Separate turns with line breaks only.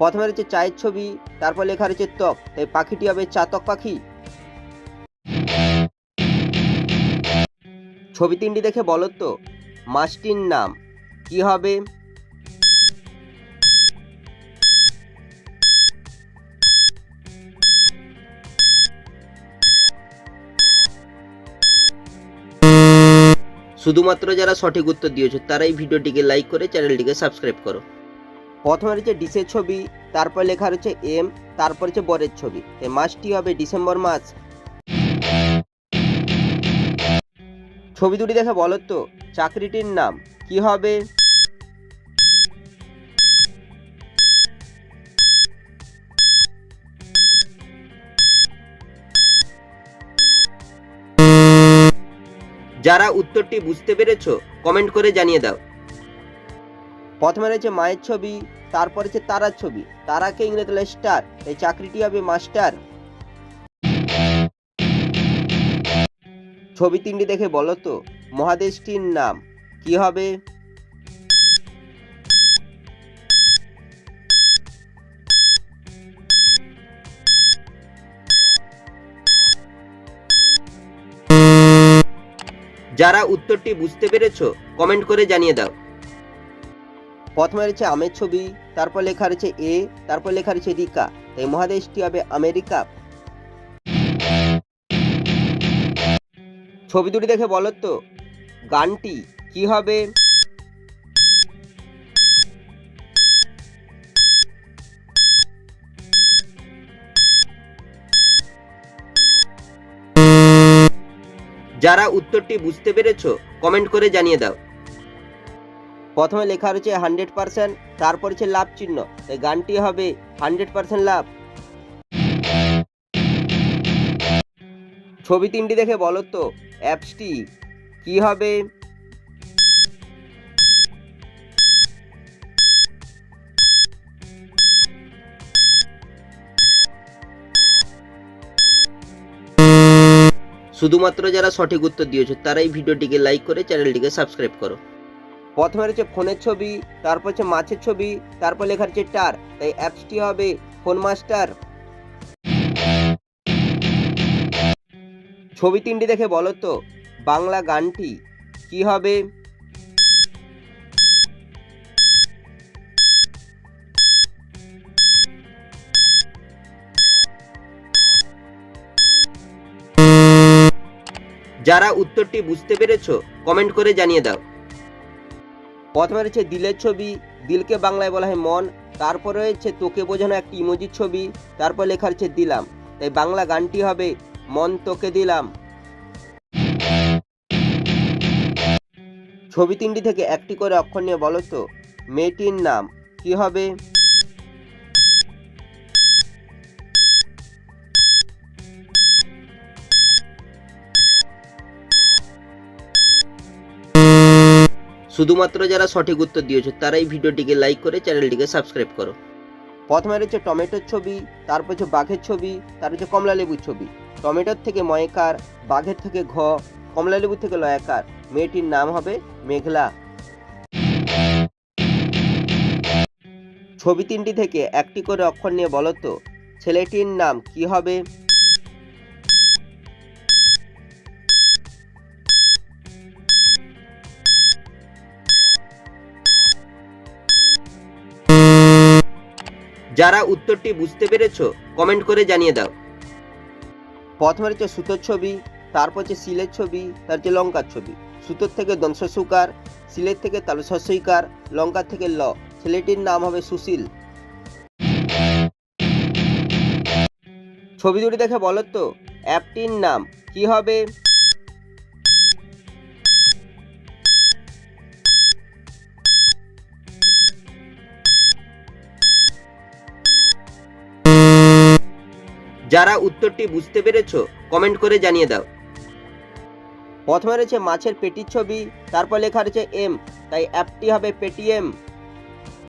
প্রথমে রয়েছে চায়ের ছবি, তারপর লেখা রয়েছে ত্বক। তাই পাখিটি হবে চাতক পাখি। ছবি তিনটি দেখে বলো তো, মাছটির নাম কি হবে? শুধুমাত্র যারা সঠিক উত্তর দিয়েছ, তারাই ভিডিওটিকে লাইক করে চ্যানেলটিকে সাবস্ক্রাইব করো। প্রথমে রয়েছে ডিসের ছবি, তারপর লেখা রয়েছে এম, তারপর হচ্ছে বরের ছবি। এই মাসটি হবে ডিসেম্বর মাস। ছবি দুটি দেখে বলো তো, চাকরিটির নাম কি হবে? যারা উত্তরটি বুঝতে পেরেছ, কমেন্ট করে জানিয়ে দাও। প্রথমে রয়েছে মায়ের ছবি, তারপর হচ্ছে তারার ছবি। তারাকে ইংরেজি বলে স্টার, এই চাকরিটি হবে মাস্টার। ছবি তিনটি দেখে বলো তো, মহাদেশটির নাম কি হবে? যারা উত্তরটি বুঝতে পেরেছ কমেন্ট করে জানিয়ে দাও। প্রথমে রয়েছে আমের ছবি, তারপর লেখা রয়েছে এ, তারপর লেখা রয়েছে রিকা। এই মহাদেশটি হবে আমেরিকা। ছবি দুটি দেখে বলো তো, গানটি কি হবে? যারা উত্তরটি বুঝতে পেরেছ কমেন্ট করে জানিয়ে দাও। প্রথমে লেখা রয়েছে হান্ড্রেড পার্সেন্ট, তারপর হচ্ছে লাভ চিহ্ন। তাই গানটি হবে হান্ড্রেড পার্সেন্ট লাভ। ছবি তিনটি দেখে বলো তো, অ্যাপসটি কি হবে? শুধুমাত্র যারা সঠিক উত্তর দিয়েছ, তারাই ভিডিওটিকে লাইক করে চ্যানেলটিকে সাবস্ক্রাইব করো। প্রথমে রয়েছে ফোনের ছবি, তারপর হচ্ছে মাছের ছবি, তারপর লেখা রয়েছে টার। তাই অ্যাপসটি হবে ফোন মাস্টার। ছবি তিনটি দেখে বলো তো, বাংলা গানটি কি হবে? যারা উত্তরটি বুঝতে পেরেছ, কমেন্ট করে জানিয়ে দাও। প্রথমে রয়েছে দিলের ছবি, দিলকে বাংলায় বলা হয় মন, তারপর রয়েছে তোকে বোঝানো একটি ইমোজির ছবি, তারপর লেখা রয়েছে দিলাম। তাই বাংলা গানটি হবে মন তোকে দিলাম। ছবি তিনটি থেকে একটি করে অক্ষর নিয়ে বলো তো, মেয়েটির নাম কি হবে? শুধুমাত্র যারা সঠিক উত্তর দিয়েছ, তারাই ভিডিওটিকে লাইক করে চ্যানেলটিকে সাবস্ক্রাইব করো। প্রথমে রয়েছে টমেটোর ছবি, তারপর হচ্ছে বাঘের ছবি তার হচ্ছে কমলা লেবুর ছবি। টমেটোর থেকে ময়কার, বাঘের থেকে ঘ, কমলা লেবুর থেকে লয়াকার। মেয়েটির নাম হবে মেঘলা। ছবি তিনটি থেকে একটি করে অক্ষর নিয়ে বলো তো, ছেলেটির নাম কি হবে? উত্তরটি বুঝতে পেরেছ কমেন্ট করে জানিয়ে দাও। প্রথমে রয়েছে সুতোর ছবি, তারপর হচ্ছে শিলের ছবি তার হচ্ছে লঙ্কার ছবি। সুতোর থেকে দংশসুকার শিলের থেকে তালসইকার লঙ্কার থেকে ল। ছেলেটির নাম হবে সুশীল। ছবি দুটি দেখে বলো তো, অ্যাপটির নাম কি হবে? যারা উত্তরটি বুঝতে পেরেছ কমেন্ট করে জানিয়ে দাও। প্রথমে রয়েছে মাছের পেটির ছবি, তারপর লেখা রয়েছে এম তাই অ্যাপটি হবে পেটিএম